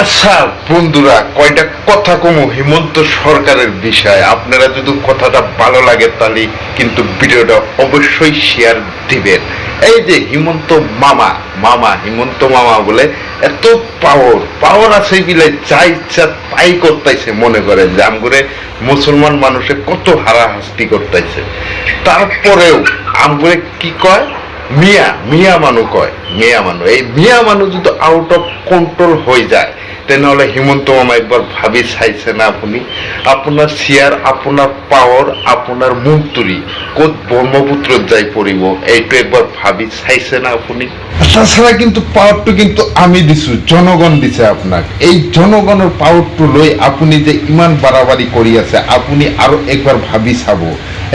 আচ্ছা বন্ধুরা, কয়টা কথা কমু হিমন্ত সরকারের বিষয়? আপনারা যদি কথাটা ভালো লাগে তাহলে কিন্তু ভিডিওটা অবশ্যই শেয়ার দিবেন। এই যে হিমন্ত মামা মামা, হিমন্ত মামা বলে এত পাওয়ার পাওয়ার আছে বিলে যা ইচ্ছা তাই করতেছে মনে করেন যে, আমগুরে মুসলমান মানুষে কত হারাহাস্তি করতেছে। তারপরেও আমগুরে কি কয়? মিয়া মিয়া মানু কয়, মিয়া মানু। এই মিয়া মানু যদি আউট অফ কন্ট্রোল হয়ে যায় তেনেহলে হিমন্ত মামা একবার ভাবি চাইছে না আপনি? আপনার শেয়ার আপনার পাওয়ার আপনার মন্ত্রী কোত ব্রহ্মপুত্র যাই পড়িব এইটো একবার ভাবি চাইছে না আপনি? তাছাড়া কিন্তু পাওয়ারটো কিন্তু আমি দিছো, জনগণ দিছে আপনাক। এই জনগণের পাওয়ারটো লৈ আপুনি যে ইমান বাড়াবাড়ি কৰি আছে, আপুনি আৰু একবাৰ ভাবি চাব।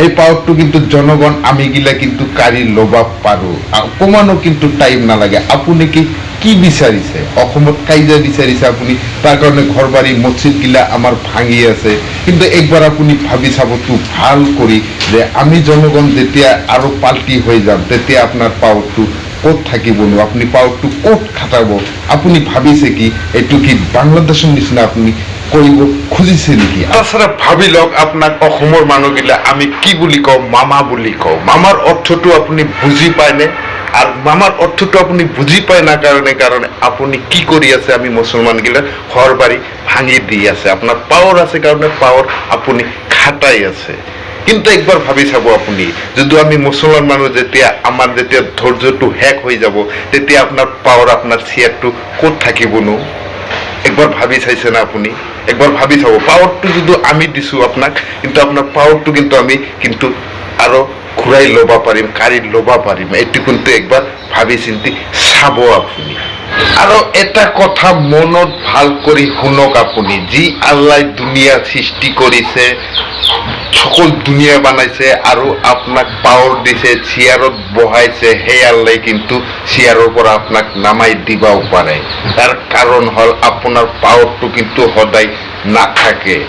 এই পাওয়ারটো কিন্তু জনগণ, আমি গিলা কিন্তু কাৰি ল'ব পাৰো। অকমানো কিন্তু টাইম নালাগে। আপুনি কি কি বিচাৰিছে? অসমত কাইজা বিচাৰিছে আপুনি। তাৰ কাৰণে ঘৰ বাৰী মছজিদ গিলা আমাৰ ভাঙি আছে। কিন্তু একবাৰ আপুনি ভাবি চাবতো ভালো কৰি যে আমি জনগণ যেতিয়া আৰু পাল্টি হৈ যাম, তেতিয়া আপোনাৰ পাৱাৰটো ক'ত থাকিবনো? আপুনি পাৱাৰটো ক'ত খাটাব? আপুনি ভাবিছে কি, এইটো কি বাংলাদেশৰ নিচিনা আপুনি কৰিব খুজিছে নেকি? তাছাড়া ভাবি লওক, আপোনাক অসমৰ মানুহগিলা আমি কি বুলি কওঁ? মামা বুলি কওঁ। মামাৰ অৰ্থটো আপুনি বুজি পায়নে? আৰু মামাৰ অৰ্থটো আপুনি বুজি পায় না কাৰণে কাৰণে আপুনি কি কৰি আছে আমি মুছলমানগিলা ঘৰ বাৰী ভাঙি দি আছে আপোনাৰ পাৱাৰ আছে কাৰণে পাৱাৰ আপুনি খাটাই আছে কিন্তু একবাৰ ভাবি চাব আপুনি, যদি আমি মুছলমান মানুহ যেতিয়া আমাৰ যেতিয়া ধৈৰ্যটো শেষ হৈ যাব, তেতিয়া আপোনাৰ পাৱাৰ আপোনাৰ চেয়াৰটো ক'ত থাকিবনো? একবার ভাবি চাইছে না আপনি? একবার ভাবি চাব পাওয়ারটো যদি আমি দিছো আপনাক, কিন্তু আপনার পাওয়ারটো কিন্তু আমি কিন্তু আরও ঘূৰাই ল'ব পাৰিম কাঢ়ি ল'ব পাৰিম এইটো কিন্তু একবাৰ ভাবি চিন্তি চাব আপুনি। আৰু এটা কথা মনত ভালো কৰি শুনক আপুনি। যি আল্লাই দুনিয়া সৃষ্টি কৰিছে সকল দুনিয়া বানাইছে আৰু আপোনাক পাৱাৰ দিছে, চেয়াৰত বহাইছে, সেই আল্লাই কিন্তু চেয়াৰৰ পৰা আপোনাক নামাই দিবাও পাৰে। তাৰ কাৰণ হ'ল আপোনাৰ পাৱাৰটো কিন্তু সদায় নাথাকে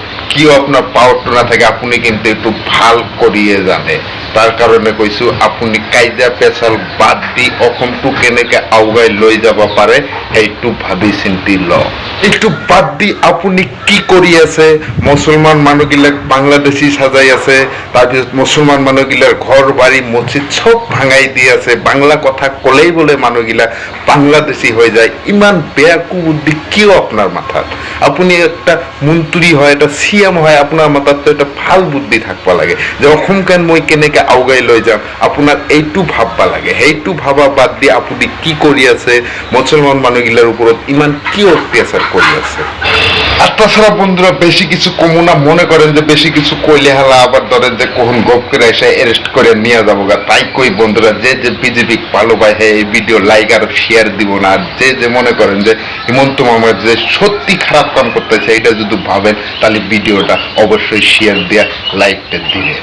আপনার পাওয়ারটা না থাকে আপনি কিন্তু একটু ভালো করিয়ে জানে। তাৰ কাৰণে কৈছো আপুনি কাইজা পেচাল বাদ দি অসমটো কেনেকে আগুৱাই লৈ যাব পাৰে সেইটো ভাবি চিন্তি লওক এইটো বাদ দি আপুনি কি কৰি আছে? মুছলমান মানুহগিলাক বাংলাদেশী সাজাই আছে তাৰপিছত মুছলমান মানুহগিলাৰ ঘৰ, বাৰী, মছজিদ চব ভাঙাই দি আছে। বাংলা কথা ক'লেই বোলে মানুহগিলা বাংলাদেশী হৈ যায়। ইমান বেয়া কুবুদ্ধি কিয় আপোনাৰ মাথাত? আপুনি একটা মন্ত্ৰী হয়, এটা চি এম হয়, আপোনাৰ মাথাততো এটা ভালো বুদ্ধি থাকিব লাগে। যে অসমখন মই কেনেকে আগুৱাই লৈ যাম। আপোনাক এইটো ভাববা লাগে। সেইটো ভাবা বাদ দি আপুনি কি কৰি আছে? মুছলমান মানুহগিলার উপৰত ইমান কি অত্যাচার কৰি আছে? আর তাছাড়া বন্ধুরা, বেশি কিছু কমু না, মনে করেন যে বেশি কিছু কইলে হালা আবার ধরেন যে কখন গপ করে এসে অ্যারেস্ট করে নিয়ে যাব গা তাই কই বন্ধুরা, যে যে বিজেপি ভালো পায় হ্যাঁ এই ভিডিও লাইক আর শেয়ার দিব না আর যে যে মনে করেন যে হিমন্ত মামার যে সত্যি খারাপ কাম করতেছে এটা যদি ভাবেন, তাহলে ভিডিওটা অবশ্যই শেয়ার দিয়ে লাইকটা দিবেন।